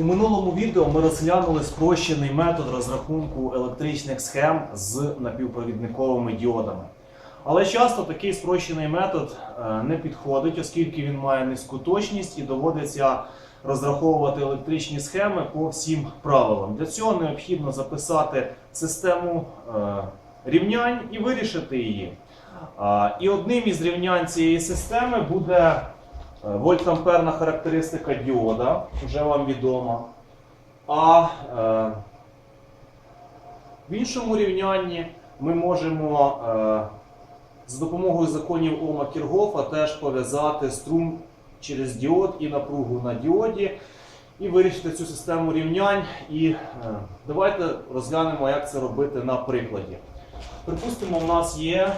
У минулому відео ми розглянули спрощений метод розрахунку електричних схем з напівпровідниковими діодами. Але часто такий спрощений метод е, не підходить, оскільки він має низьку точність і доводиться розраховувати електричні схеми по всім правилам. Для цього необхідно записати систему е, рівнянь і вирішити її. І одним із рівнянь цієї системи буде вольтамперна характеристика діода, вже вам відома. А е, в іншому рівнянні ми можемо е, з допомогою законів Ома Кіргофа теж пов'язати струм через діод і напругу на діоді і вирішити цю систему рівнянь. І е, давайте розглянемо, як це робити на прикладі. Припустимо, у нас є е,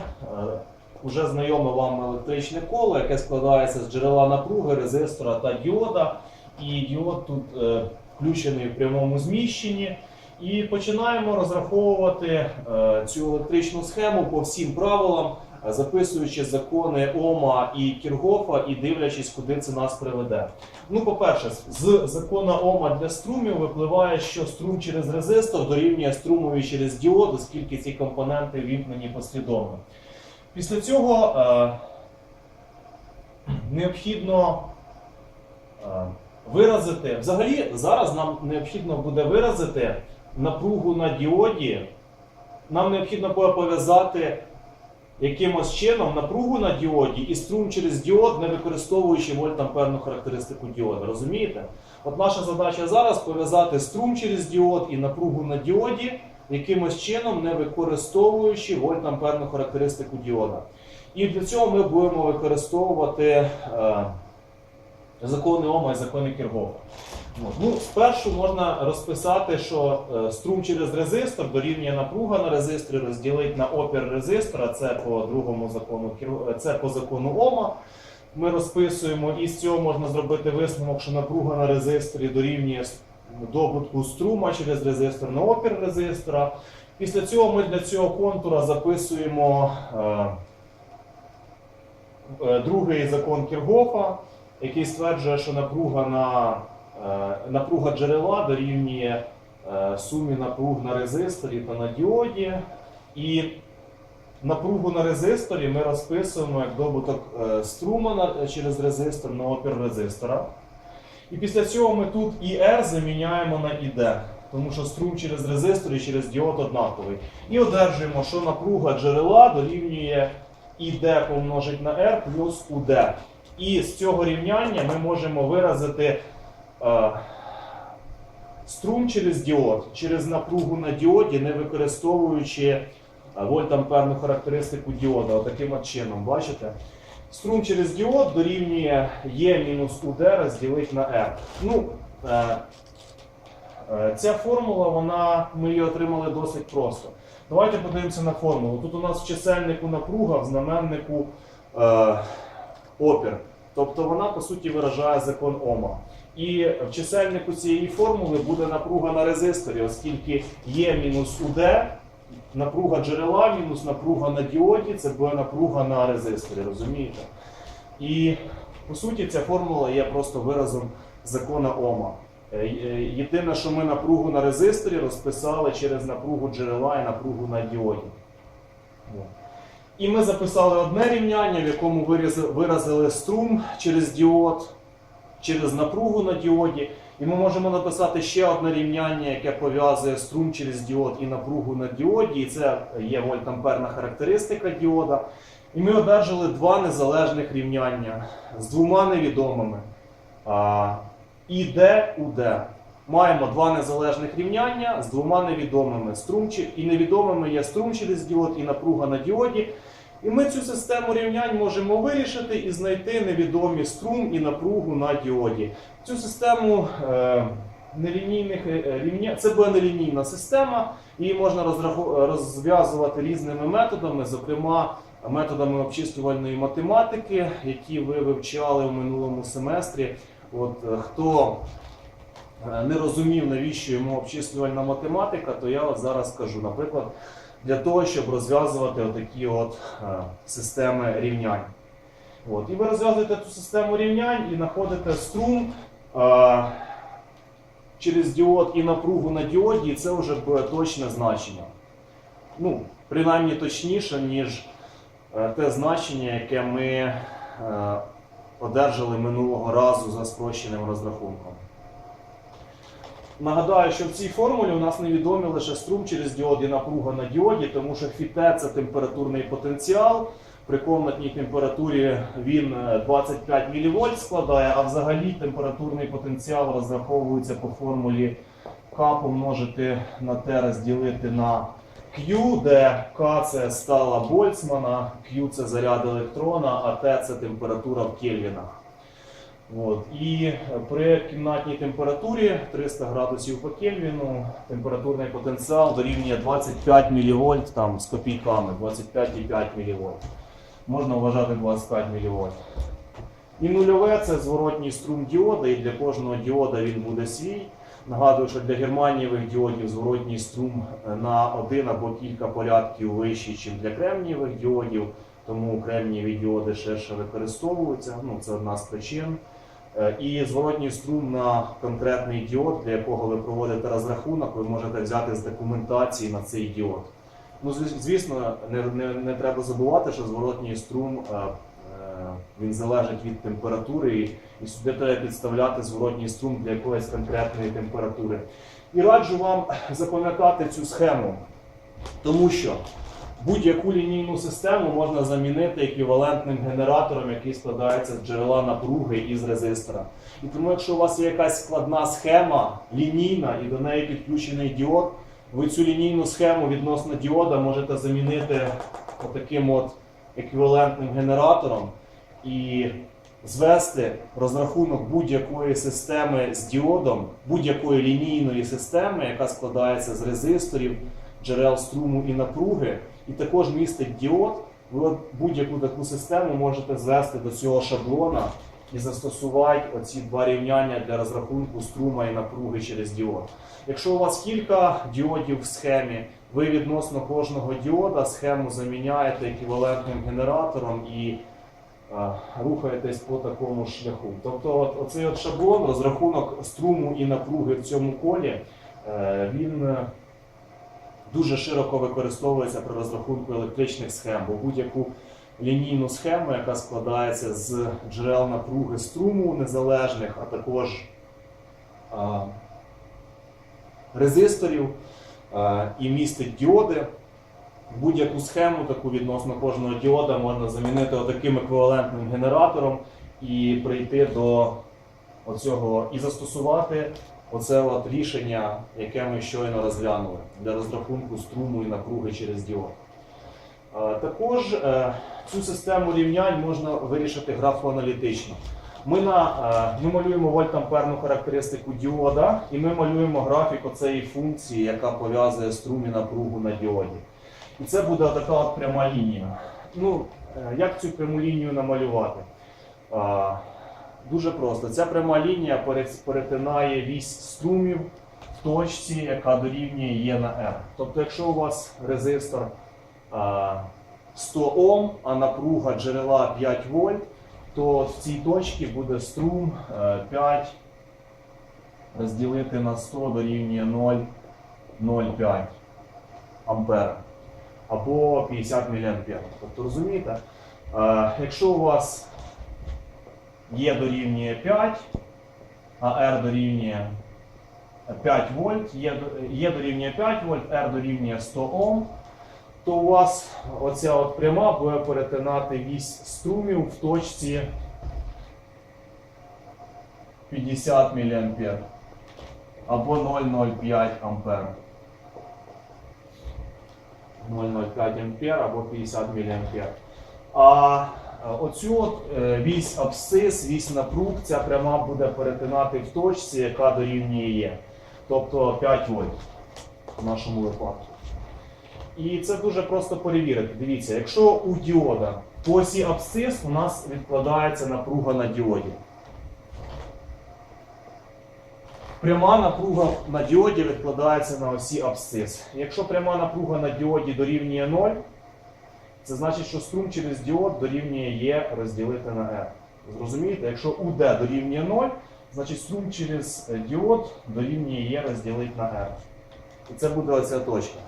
уже знайоме вам електричне коло, яке складається з джерела напруги, резистора та діода. І діод тут е, включений в прямому зміщенні. І починаємо розраховувати е, цю електричну схему по всім правилам, е, записуючи закони Ома і Кіргофа і дивлячись, куди це нас приведе. Ну, по-перше, з закона Ома для струмів випливає, що струм через резистор дорівнює струмові через діод, оскільки ці компоненти вімкнені послідовно. Після цього е, необхідно е, виразити. Взагалі, зараз нам необхідно буде виразити напругу на діоді. Нам необхідно буде пов'язати якимось чином напругу на діоді і струм через діод, не використовуючи вольтамперну характеристику діода. Розумієте? От наша задача зараз пов'язати струм через діод і напругу на діоді якимось чином, не використовуючи вольтамперну характеристику діода. І для цього ми будемо використовувати е, закони Ома і закони Кіргофа. Ну, спершу можна розписати, що е, струм через резистор дорівнює напруга на резисторі, розділити на опір резистора, це по другому закону е, це по закону Ома. Ми розписуємо, і з цього можна зробити висновок, що напруга на резисторі дорівнює добутку струма через резистор на опір резистора. Після цього ми для цього контура записуємо е, е, другий закон Кіргофа, який стверджує, що напруга на Е, Напруга джерела дорівнює сумі напруг на резисторі та на діоді. І напругу на резисторі ми розписуємо як добуток струма через резистор на опір резистора. І після цього ми тут і R заміняємо на ID, тому що струм через резистор і через діод однаковий. І одержуємо, що напруга джерела дорівнює ID помножить на R плюс UD. І з цього рівняння ми можемо виразити е, струм через діод, через напругу на діоді, не використовуючи е, вольтамперну характеристику діода. Отаким от чином, бачите? Струм через діод дорівнює Е мінус УД розділити на R. Ну, е, е, ця формула, вона, ми її отримали досить просто. Давайте подивимося на формулу. Тут у нас в чисельнику напруга, в знаменнику е, опір. Тобто вона, по суті, виражає закон Ома. І в чисельнику цієї формули буде напруга на резисторі, оскільки є мінус УД, напруга джерела мінус напруга на діоді, це буде напруга на резисторі, розумієте? І по суті ця формула є просто виразом закона Ома. Е, е, Єдине, що ми напругу на резисторі розписали через напругу джерела і напругу на діоді. І ми записали одне рівняння, в якому виразили струм через діод, через напругу на діоді. І ми можемо написати ще одне рівняння, яке пов'язує струм через діод і напругу на діоді. І це є вольтамперна характеристика діода. І ми одержали два незалежних рівняння з двома невідомими. І Д, УД. Маємо два незалежних рівняння з двома невідомими. Струм і невідомими є струм через діод і напруга на діоді. І ми цю систему рівнянь можемо вирішити і знайти невідомі струм і напругу на діоді. Цю систему е, нелінійних е, рівня... це буде нелінійна система, її можна розв'язувати різними методами, зокрема методами обчислювальної математики, які ви вивчали в минулому семестрі. От е, хто е, не розумів, навіщо йому обчислювальна математика, то я от зараз скажу. Наприклад, для того, щоб розв'язувати отакі от е, системи рівнянь. От. І ви розв'язуєте цю систему рівнянь і знаходите струм. Е, через діод і напругу на діоді, і це вже буде точне значення. Ну, принаймні точніше, ніж е, те значення, яке ми одержали минулого разу за спрощеним розрахунком. Нагадаю, що в цій формулі у нас невідомі лише струм через діод і напруга на діоді, тому що фіте це температурний потенціал. При комнатній температурі він е, 25 мВ складає, а взагалі температурний потенціал розраховується по формулі К помножити на Т розділити на Q, де К це стала Больцмана, Q це заряд електрона, а Т це температура в кельвінах. От. І при кімнатній температурі 300 градусів по Кельвіну температурний потенціал дорівнює 25 мВ там, з копійками, 25,5 мВ. Можна вважати 25 мВ. І нульове це зворотній струм діода, і для кожного діода він буде свій. Нагадую, що для германієвих діодів зворотній струм на один або кілька порядків вищий, ніж для кремнієвих діодів, тому кремнієві діоди ширше використовуються. Ну, це одна з причин. Е, І зворотній струм на конкретний діод, для якого ви проводите розрахунок, ви можете взяти з документації на цей діод. Ну, звісно, не, не, не треба забувати, що зворотній струм е, е, він залежить від температури, і, і сюди треба підставляти зворотній струм для якоїсь конкретної температури. І раджу вам запам'ятати цю схему, тому що будь-яку лінійну систему можна замінити еквівалентним генератором, який складається з джерела напруги і з резистора. І тому, якщо у вас є якась складна схема лінійна і до неї підключений діод, ви цю лінійну схему відносно діода можете замінити таким от еквівалентним генератором і звести розрахунок будь-якої системи з діодом, будь-якої лінійної системи, яка складається з резисторів, джерел струму і напруги, і також містить діод. Ви будь-яку таку систему можете звести до цього шаблона і застосувати оці два рівняння для розрахунку струма і напруги через діод. Якщо у вас кілька діодів в схемі, ви відносно кожного діода схему заміняєте еквівалентним генератором і е, рухаєтесь по такому шляху. Тобто, от, оцей от шаблон, розрахунок струму і напруги в цьому колі, е, він е, дуже широко використовується при розрахунку електричних схем, бо будь-яку лінійну схему, яка складається з джерел напруги струму незалежних, а також а, резисторів а, і містить діоди. Будь-яку схему, таку відносно кожного діода, можна замінити отаким еквівалентним генератором і прийти до оцього і застосувати оце от рішення, яке ми щойно розглянули для розрахунку струму і напруги через діод. Е, Також е, цю систему рівнянь можна вирішити графоаналітично. Ми, на, е, ми малюємо вольтамперну характеристику діода, і ми малюємо графік оцеї функції, яка пов'язує струм і напругу на діоді. І це буде така от пряма лінія. Ну, як цю пряму лінію намалювати? Дуже просто. Ця пряма лінія перетинає вісь струмів в точці, яка дорівнює Є на R. Тобто, якщо у вас резистор 100 Ом, а напруга джерела 5 вольт, то в цій точці буде струм е, 5 розділити на 100 дорівнює 0,05 ампера або 50 мА. Тобто розумієте, е, якщо у вас Є дорівнює 5, а R дорівнює 5 вольт, до- Є дорівнює 5 вольт, R дорівнює 100 Ом, то у вас оця от пряма буде перетинати вісь струмів в точці 50 мА або 0,05 ампер. 0,05 ампер або 50 мА. А е, оцю от е, вісь абсцис, вісь напруг, ця пряма буде перетинати в точці, яка дорівнює Є. Тобто 5 вольт в нашому випадку. І це дуже просто перевірити. Дивіться, якщо у діода по осі абсцис у нас відкладається напруга на діоді. Пряма напруга на діоді відкладається на осі абсцис. Якщо пряма напруга на діоді дорівнює 0, це значить, що струм через діод дорівнює Є розділити на R. Зрозумієте? Якщо УД дорівнює 0, значить струм через е, діод дорівнює Є розділити на R. І це буде оця точка.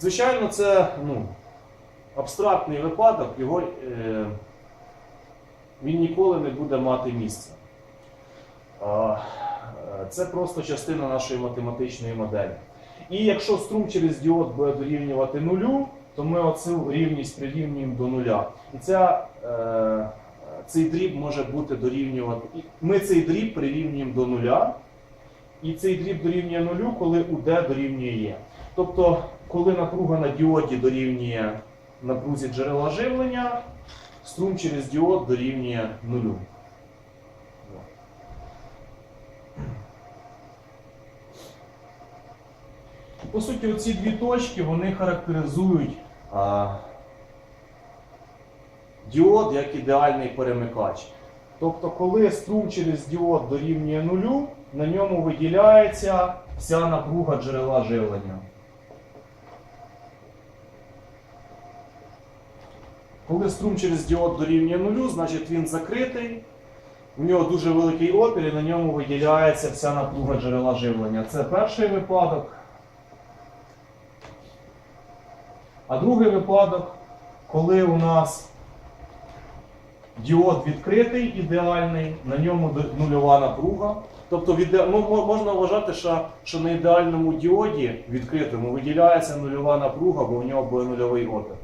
Звичайно, це ну, абстрактний випадок, його, е, він ніколи не буде мати місця. Е, Це просто частина нашої математичної моделі. І якщо струм через діод буде дорівнювати нулю, то ми оцю рівність прирівнюємо до нуля. І ця, е, цей дріб може бути дорівнювати. Ми цей дріб прирівнюємо до нуля, і цей дріб дорівнює нулю, коли УД дорівнює Є. Тобто, коли напруга на діоді дорівнює напрузі джерела живлення, струм через діод дорівнює нулю. По суті, оці дві точки вони характеризують діод як ідеальний перемикач. Тобто, коли струм через діод дорівнює нулю, на ньому виділяється вся напруга джерела живлення. Коли струм через діод дорівнює нулю, значить він закритий. У нього дуже великий опір і на ньому виділяється вся напруга джерела живлення. Це перший випадок. А другий випадок, коли у нас діод відкритий, ідеальний, на ньому нульова напруга. Тобто можна вважати, що, на ідеальному діоді відкритому виділяється нульова напруга, бо в нього буде нульовий опір.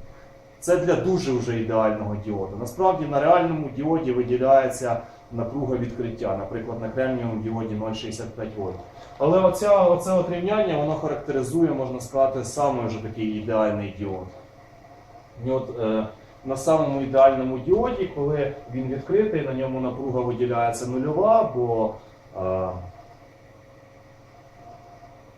Це для дуже вже ідеального діоду. Насправді на реальному діоді виділяється напруга відкриття, наприклад, на кремнієвому діоді 0,65 вольт. Але оця, оце от рівняння воно характеризує, можна сказати, саме вже такий ідеальний діод. І от, е, на самому ідеальному діоді, коли він відкритий, на ньому напруга виділяється нульова, бо е,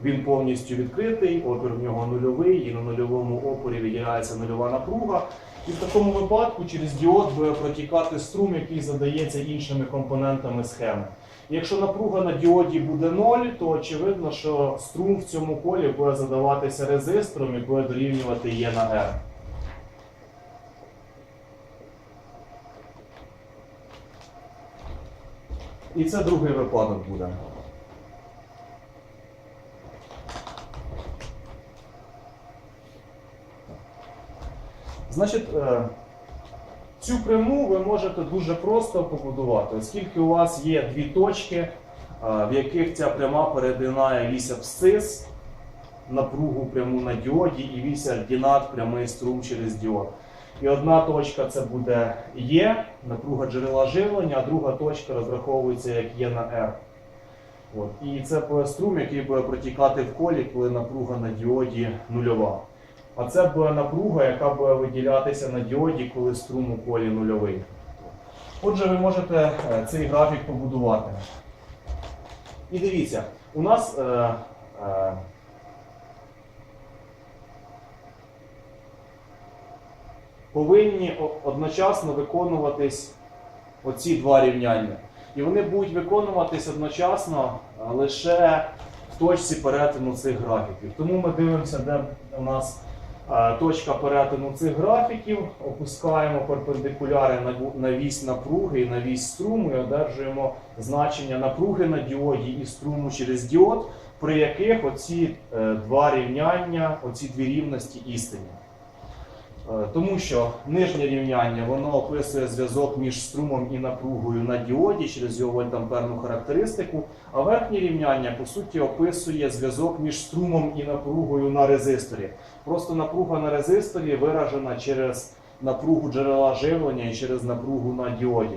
він повністю відкритий, опір в нього нульовий, і на нульовому опорі виділяється нульова напруга. І в такому випадку через діод буде протікати струм, який задається іншими компонентами схеми. Якщо напруга на діоді буде 0, то очевидно, що струм в цьому колі буде задаватися резистором і буде дорівнювати Є на R. І це другий випадок буде. Значить, е, цю пряму ви можете дуже просто побудувати, оскільки у вас є дві точки, е, в яких ця пряма перетинає вісь абсцис, напругу пряму на діоді і вісь альгінат, прямий струм через діод. І одна точка це буде Є, напруга джерела живлення, а друга точка розраховується як Є на R. От. І це струм, який буде протікати в колі, коли напруга на діоді нульова. А це буде напруга, яка буде виділятися на діоді, коли струм у колі нульовий. Отже, ви можете е, цей графік побудувати. І дивіться, у нас е, е, повинні одночасно виконуватись оці два рівняння. І вони будуть виконуватись одночасно е, лише в точці перетину цих графіків. Тому ми дивимося, де у нас точка перетину цих графіків, опускаємо перпендикуляри на, вісь напруги і на вісь струму і одержуємо значення напруги на діоді і струму через діод, при яких оці е, два рівняння, оці дві рівності істинні. Е, Тому що нижнє рівняння воно описує зв'язок між струмом і напругою на діоді через його вольтамперну характеристику, а верхнє рівняння по суті описує зв'язок між струмом і напругою на резисторі. Просто напруга на резисторі виражена через напругу джерела живлення і через напругу на діоді.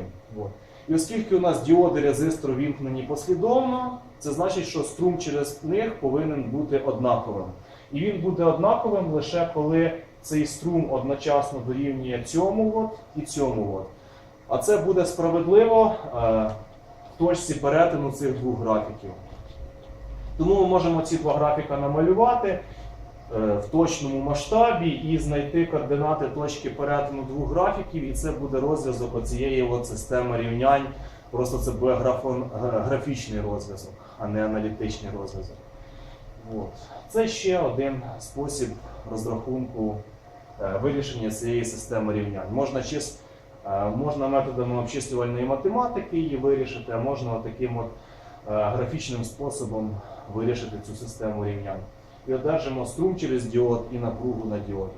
І оскільки у нас діоди резистор вімкнені послідовно, це значить, що струм через них повинен бути однаковим. І він буде однаковим лише коли цей струм одночасно дорівнює цьому от і цьому. От. А це буде справедливо е, в точці перетину цих двох графіків. Тому ми можемо ці два графіка намалювати е, в точному масштабі і знайти координати точки перетину двох графіків, і це буде розв'язок оцієї от системи рівнянь. Просто це буде графон, графічний розв'язок, а не аналітичний розв'язок. Це ще один спосіб розрахунку е, вирішення цієї системи рівнянь. Можна, чис, е, можна методами обчислювальної математики її вирішити, а можна таким от графічним способом вирішити цю систему рівнянь. І одержимо струм через діод і напругу на діоді.